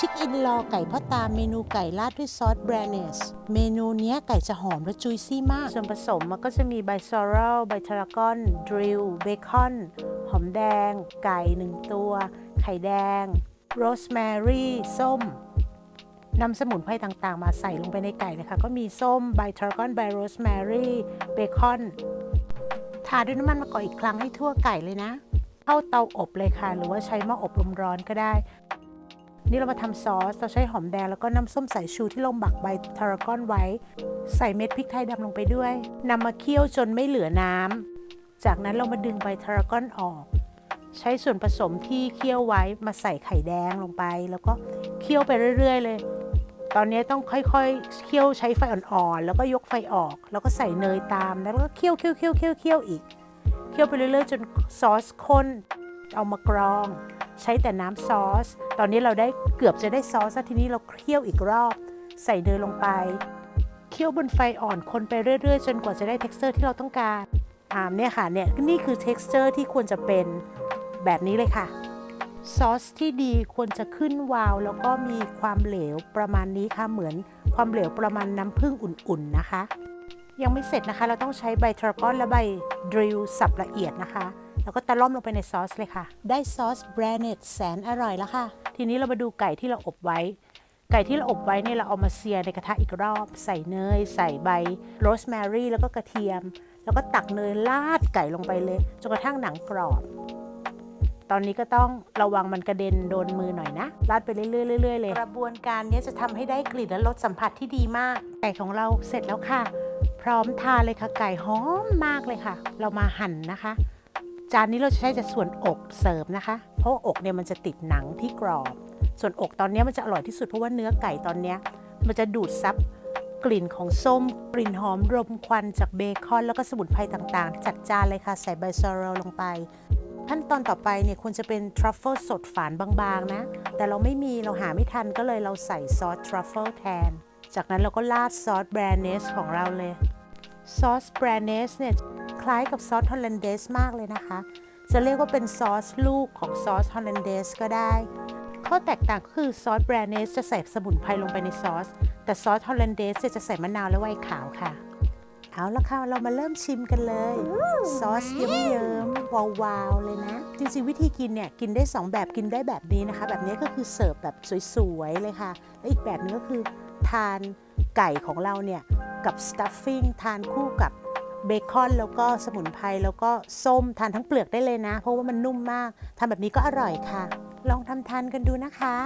ชิคอินลอไก่พ่อตาเมนูไก่ราดด้วยซอสแบรเนส เมนูเนี้ยไก่จะหอมและจุยซี่มาก ส่วนผสมมันก็จะมีใบซอรัลใบทารากอนดริลเบคอน หอมแดง ไก่หนึ่งตัว ไข่แดง โรสแมรี่ ส้มนำสมุนไพรต่างๆ มาใส่ลงไปในไก่นะคะ ก็มีส้มใบทารากอนใบโรสแมรี่เบคอนทาด้วยน้ำมันมะกอกอีกครั้งให้ทั่วไก่เลยนะ เข้าเตาอบเลยค่ะ หรือว่าใช้หม้ออบลมร้อนก็ได้ นี่เรามาทำซอส เราใช้หอมแดงแล้วก็น้ำส้มสายชูที่ลงบักใบทารากอนไว้ ใส่เม็ดพริกไทยดำลงไปด้วยนำมาเคี่ยวจนไม่เหลือน้ำ จากนั้นเรามาดึงใบทารากอนออก ใช้ส่วนผสมที่เคี่ยวไว้มาใส่ไข่แดงลงไป แล้วก็เคี่ยวไปเรื่อย ๆ เลย ตอนนี้ต้องค่อยๆ เคี่ยวใช้ไฟอ่อนๆ แล้วก็ยกไฟออก แล้วก็ใส่เนยตาม แล้วก็เคี่ยวเคี่ยวเคี่ยวเคี่ยวเคี่ยวอีก เคี่ยวไปเรื่อยๆ จนซอสข้น เอามากรอง ใช้แต่น้ำซอส ตอนนี้เราได้เกือบจะได้ซอสแล้วทีนี้เราเคี่ยวอีกรอบ ใส่เนยลงไป เคี่ยวบนไฟอ่อนคนไปเรื่อย ๆ จนกว่าจะได้ t e x t อร์ที่เราต้องการอ่าเนี่ยค่ะเนี่ยนี่คือ t e x t อร์ที่ควรจะเป็นแบบนี้เลยค่ะซอสที่ดีควรจะขึ้นวาว แล้วก็มีความเหลวประมาณนี้ค่ะเหมือนความเหลวประมาณน้ำผึ้งอุ่นๆนะคะ ยังไม่เสร็จนะคะ เราต้องใช้ใบทรากอนและใบดริลสับละเอียดนะคะ แล้วก็ตะล่อมลงไปในซอสเลยค่ะ ได้ซอสแบรเนตแสนอร่อยแล้วค่ะ ทีนี้เรามาดูไก่ที่เราอบไว้ ไก่ที่เราอบไว้เนี่ยเราเอามาเซียในกระทะอีกรอบ ใส่เนย ใส่ใบโรสแมรี่แล้วก็กระเทียม แล้วก็ตักเนยราดไก่ลงไปเลยจนกระทั่งหนังกรอบ ตอนนี้ก็ต้องระวังมันกระเด็นโดนมือหน่อยนะราดไปเรื่อยๆเรื่อยๆเลยกระบวนการนี้จะทำให้ได้กลิ่นและรสสัมผัสที่ดีมากไก่ของเราเสร็จแล้วค่ะ พร้อมทานเลยค่ะ ไก่หอมมากเลยค่ะ เรามาหั่นนะคะ จานนี้เราจะใช้แต่ส่วนอกเสิร์ฟนะคะ เพราะว่าอกเนี่ยมันจะติดหนังที่กรอบ ส่วนอกตอนนี้มันจะอร่อยที่สุดเพราะว่าเนื้อไก่ตอนนี้มันจะดูดซับกลิ่นของส้ม กลิ่นหอมรมควันจากเบคอน แล้วก็สมุนไพรต่างๆ จัดจานเลยค่ะ ใส่ใบซอรลลงไป ขั้นตอนต่อไปเนี่ยควรจะเป็นทรัฟเฟิลสดฝานบางๆนะ แต่เราไม่มีเราหาไม่ทันก็เลยเราใส่ซอสทรัฟเฟิลแทน จากนั้นเราก็ราดซอสแบรนเนสของเราเลย ซอสแบรนเนสเนี่ยคล้ายกับซอสฮอลแลนเดสมากเลยนะคะ จะเรียกว่าเป็นซอสลูกของซอสฮอลแลนเดสก็ได้ ข้อแตกต่างก็คือซอสแบรนเนสจะใส่สมุนไพรลงไปในซอส แต่ซอสฮอลแลนเดสจะใส่มะนาวและไวน์ขาวค่ะ เอาละค่ะ เรามาเริ่มชิมกันเลย ซอสเยิ้มๆวาวๆเลยนะ จริงๆวิธีกินเนี่ย กินได้ 2 แบบกินได้แบบนี้นะคะ แบบนี้ก็คือเสิร์ฟแบบสวยๆเลยค่ะ และอีกแบบนึงก็คือ ทานไก่ของเราเนี่ยกับสตัฟฟิ้งทานคู่กับเบคอนแล้วก็สมุนไพรแล้วก็ส้มทานทั้งเปลือกได้เลยนะ เพราะว่ามันนุ่มมากทำแบบนี้ก็อร่อยค่ะ ลองทำทานกันดูนะคะ